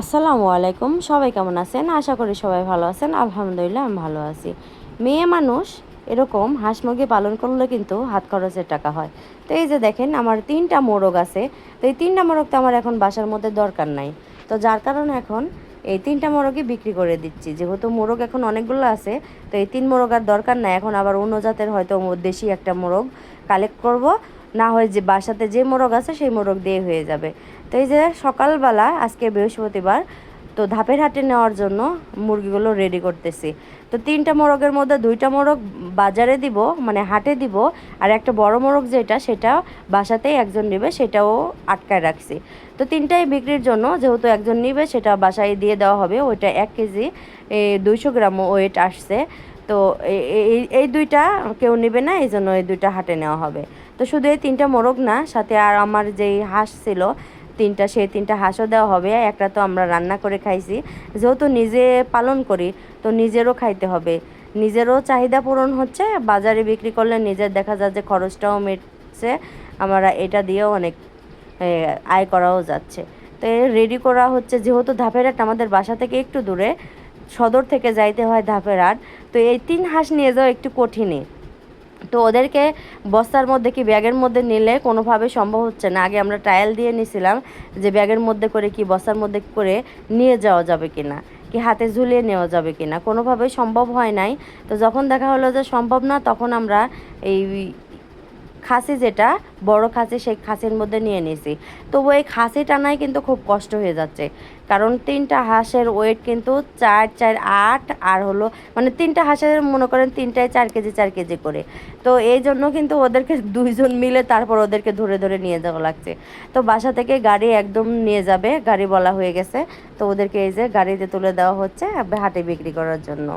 আসসালামু আলাইকুম, সবাই কেমন আছেন? আশা করি সবাই ভালো আছেন। আলহামদুলিল্লাহ আমি ভালো আছি। মেয়ে মানুষ এরকম হাঁস মুরগি পালন করলে কিন্তু হাত খরচের টাকা হয়। তো এই যে দেখেন, আমার তিনটা মোরগ আছে। তো এই তিনটা মোরগ তো আমার এখন বাসার মধ্যে দরকার নাই। তো যার কারণে এখন এই তিনটা মোরগই বিক্রি করে দিচ্ছি। যেহেতু মোরগ এখন অনেকগুলো আছে, তো এই তিন মোরগ আর দরকার নাই। এখন আবার অন্য জাতের হয়তো দেশি একটা মোরগ কালেক্ট করব। না হয় যে বাসাতে যে মোরগ আছে সেই মোরগ দিয়ে হয়ে যাবে। তো এই যে সকালবেলা, আজকে বৃহস্পতিবার, তো ধাপের হাটে নেওয়ার জন্য মুরগিগুলো রেডি করতেছি। তো তিনটা মোরগের মধ্যে দুইটা মোরগ বাজারে দিব মানে হাটে দিব, আর একটা বড় মোরগ যেটা, সেটা বাসাতেই একজন নেবে, সেটাও আটকায় রাখছি। তো তিনটাই বিক্রির জন্য যেহেতু একজন নিবে, সেটা বাসায় দিয়ে দেওয়া হবে, ওইটা এক কেজি দুইশো গ্রাম ওয়েট আসছে। তো এই- দুইটা কেউ নেবে না, এই জন্য এই দুইটা হাটে নেওয়া হবে। তো শুধু এই তিনটা মোরগ না, সাথে আর আমার যেই হাঁস ছিল, তিনটা, সেই তিনটা হাঁসও দেওয়া হবে। একটা তো আমরা রান্না করে খাইছি। যেহেতু নিজে পালন করি, তো নিজেরও খাইতে হবে। নিজেরও চাহিদা পূরণ হচ্ছে, বাজারে বিক্রি করলে নিজের দেখা যায় যে খরচটাও মিটছে। আমরা এটা দিয়েও অনেক আয় করাও যাচ্ছে। তো রেডি করা হচ্ছে, যেহেতু ধাপের হাট আমাদের বাসা থেকে একটু দূরে, সদর থেকে যাইতে হয় ধাপের হাট। তো এই তিন হাঁস নিয়ে যাওয়া একটু কঠিনই। তো ওদেরকে বস্তার মধ্যে কি ব্যাগের মধ্যে নিলে কোনোভাবে সম্ভব হচ্ছে না? আগে আমরা ট্রায়াল দিয়ে নিছিলাম যে ব্যাগের মধ্যে করে কি বস্তার মধ্যে করে নিয়ে যাওয়া যাবে কি না কি হাতে ঝুলিয়ে নেওয়া যাবে কি না কোনোভাবে সম্ভব হয় নাই। তো যখন দেখা হলো যে সম্ভব না, তখন আমরা এই খাসি যেটা, বড় খাসি সেই খাসির মধ্যে নিয়ে নিয়েছি তবু এই খাসি টানাই কিন্তু খুব কষ্ট হয়ে যাচ্ছে। কারণ তিনটা হাঁসের ওয়েট কিন্তু চার চার, আট, আর হলো মানে তিনটা হাঁসের মনে করেন তিনটায় চার কেজি চার কেজি করে। তো এই জন্য কিন্তু ওদেরকে দুইজন মিলে তারপর ওদেরকে ধরে ধরে নিয়ে যাওয়া লাগছে। তো বাসা থেকে গাড়ি একদম নিয়ে যাবে, গাড়ি বলা হয়ে গেছে। তো ওদেরকে এই যে গাড়িতে তুলে দেওয়া হচ্ছে, হাটে বিক্রি করার জন্য।